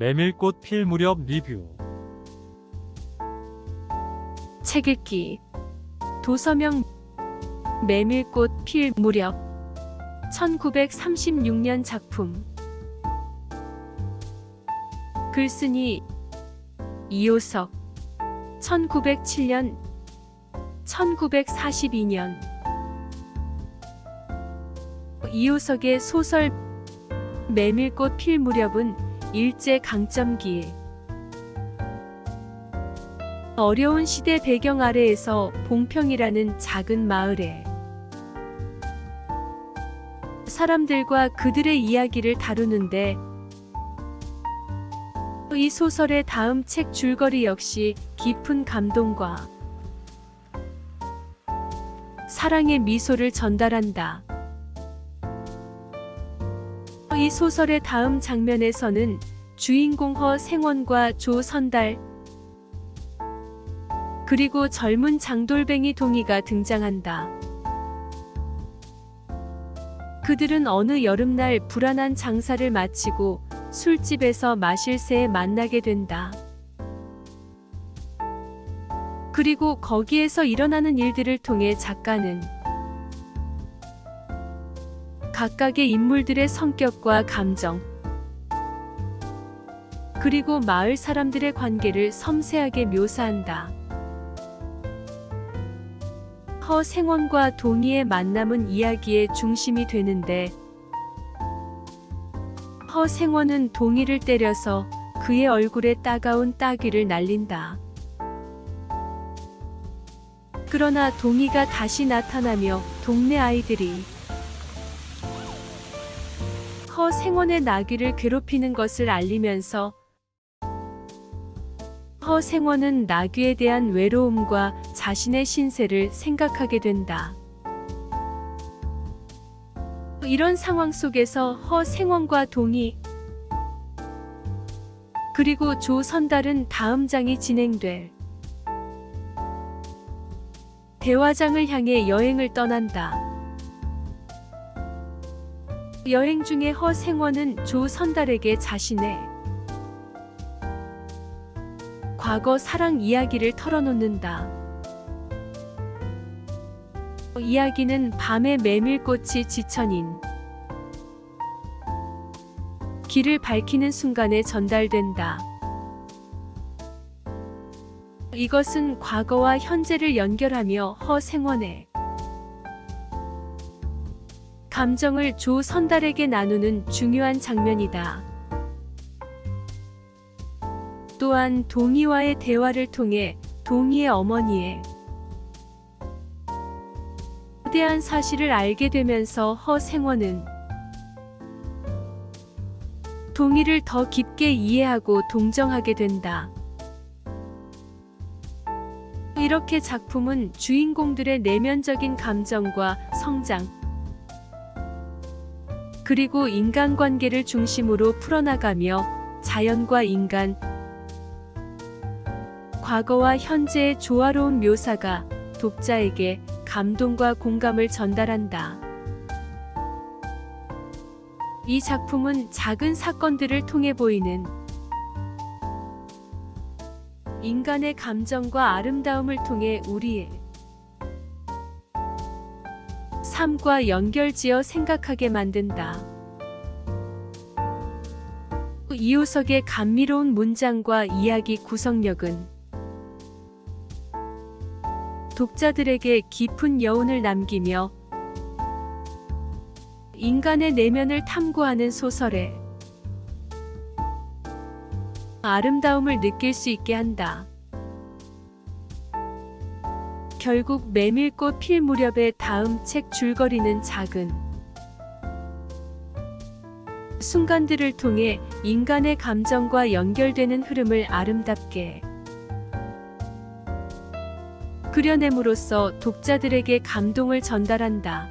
메밀꽃 필 무렵 리뷰. 책 읽기. 도서명 메밀꽃 필 무렵. 1936년 작품. 글쓴이 이호석. 1907년 1942년. 이호석의 소설 메밀꽃 필 무렵은 일제 강점기에 어려운 시대 배경 아래에서 봉평이라는 작은 마을에 사람들과 그들의 이야기를 다루는데 이 소설의 다음 책 줄거리 역시 깊은 감동과 사랑의 미소를 전달한다. 이 소설의 다음 장면에서는 주인공 허 생원과 조 선달 그리고 젊은 장돌뱅이 동이가 등장한다. 그들은 어느 여름날 불안한 장사를 마치고 술집에서 마실 새에 만나게 된다. 그리고 거기에서 일어나는 일들을 통해 작가는 각각의 인물들의 성격과 감정, 그리고 마을 사람들의 관계를 섬세하게 묘사한다. 허생원과 동희의 만남은 이야기의 중심이 되는데 허생원은 동희를 때려서 그의 얼굴에 따가운 따귀를 날린다. 그러나 동희가 다시 나타나며 동네 아이들이 허생원의 나귀를 괴롭히는 것을 알리면서 허생원은 나귀에 대한 외로움과 자신의 신세를 생각하게 된다. 이런 상황 속에서 허 생원과 동희 그리고 조 선달은 다음 장이 진행될 대화장을 향해 여행을 떠난다. 여행 중에 허생원은 조선달에게 자신의 과거 사랑 이야기를 털어놓는다. 이야기는 밤의 메밀꽃이 지천인 길을 밝히는 순간에 전달된다. 이것은 과거와 현재를 연결하며 허생원의 감정을 조 선달에게 나누는 중요한 장면이다. 또한 동희와의 대화를 통해 동희의 어머니의 거대한 사실을 알게 되면서 허생원은 동희를 더 깊게 이해하고 동정하게 된다. 이렇게 작품은 주인공들의 내면적인 감정과 성장, 그리고 인간관계를 중심으로 풀어나가며 자연과 인간, 과거와 현재의 조화로운 묘사가 독자에게 감동과 공감을 전달한다. 이 작품은 작은 사건들을 통해 보이는 인간의 감정과 아름다움을 통해 우리의 삶과 연결지어 생각하게 만든다. 이호석의 감미로운 문장과 이야기 구성력은 독자들에게 깊은 여운을 남기며 인간의 내면을 탐구하는 소설에 아름다움을 느낄 수 있게 한다. 결국 메밀꽃 필 무렵의 다음 책 줄거리는 작은 순간들을 통해 인간의 감정과 연결되는 흐름을 아름답게 그려냄으로써 독자들에게 감동을 전달한다.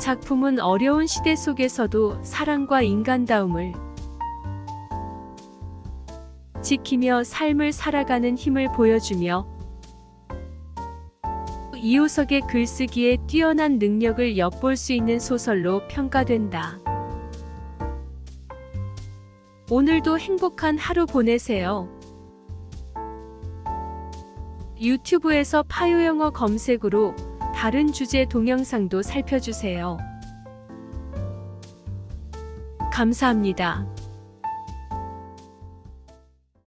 작품은 어려운 시대 속에서도 사랑과 인간다움을 지키며 삶을 살아가는 힘을 보여주며 이호석의 글쓰기에 뛰어난 능력을 엿볼 수 있는 소설로 평가된다. 오늘도 행복한 하루 보내세요. 유튜브에서 파요 영어 검색으로 다른 주제 동영상도 살펴주세요. 감사합니다.